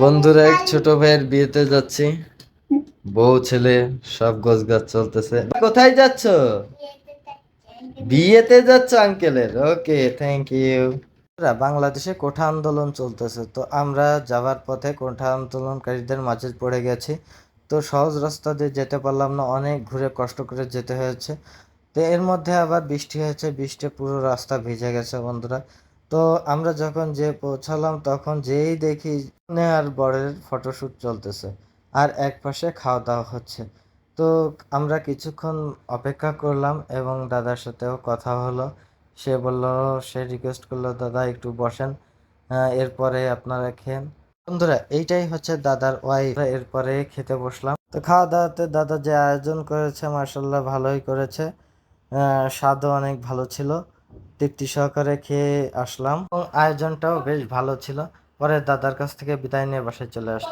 বন্ধুরা, এক ছোট ভাইয়ের বিয়েতে যাচ্ছি। বউ, ছেলে, সব গোছ গাছ চলতেছে কোথায় যাচ্ছ? বিয়েতে যাচ্ছ, আঙ্কেলের? ওকে থ্যাংক ইউ বাংলাদেশে কোঠা আন্দোলন চলতেছে। তো আমরা যাওয়ার পথে কোঠা আন্দোলনকারীদের মাঝে পড়ে গেছি। তো সহজ রাস্তা দিয়ে যেতে পারলাম না, অনেক ঘুরে কষ্ট করে যেতে হয়েছে। তো এর মধ্যে আবার বৃষ্টি হয়েছে বৃষ্টি পুরো রাস্তা ভিজে গেছে বন্ধুরা। তো আমরা যখন যে পৌঁছালাম, তখন যেই দেখি আর বরের ফটোশ্যুট চলতেছে আর এক পাশে খাওয়া দাওয়া হচ্ছে। তো আমরা কিছুক্ষণ অপেক্ষা করলাম এবং দাদার সাথেও কথা হলো। সে বলল, সে রিকোয়েস্ট করল, দাদা একটু বসেন এরপরে আপনারা খেন বন্ধুরা, এইটাই হচ্ছে দাদার ওয়াইফ এরপরে খেতে বসলাম। তো খাওয়া দাওয়াতে দাদা যে আয়োজন করেছে মার্শাল্লাহ ভালোই করেছে। স্বাদও অনেক ভালো ছিল। তৃপ্তি সহকারে খেয়ে আসলাম। এবং আয়োজনটাও বেশ ভালো ছিল। পরে দাদার কাছ থেকে বিদায় নিয়ে বাসায় চলে আসলাম।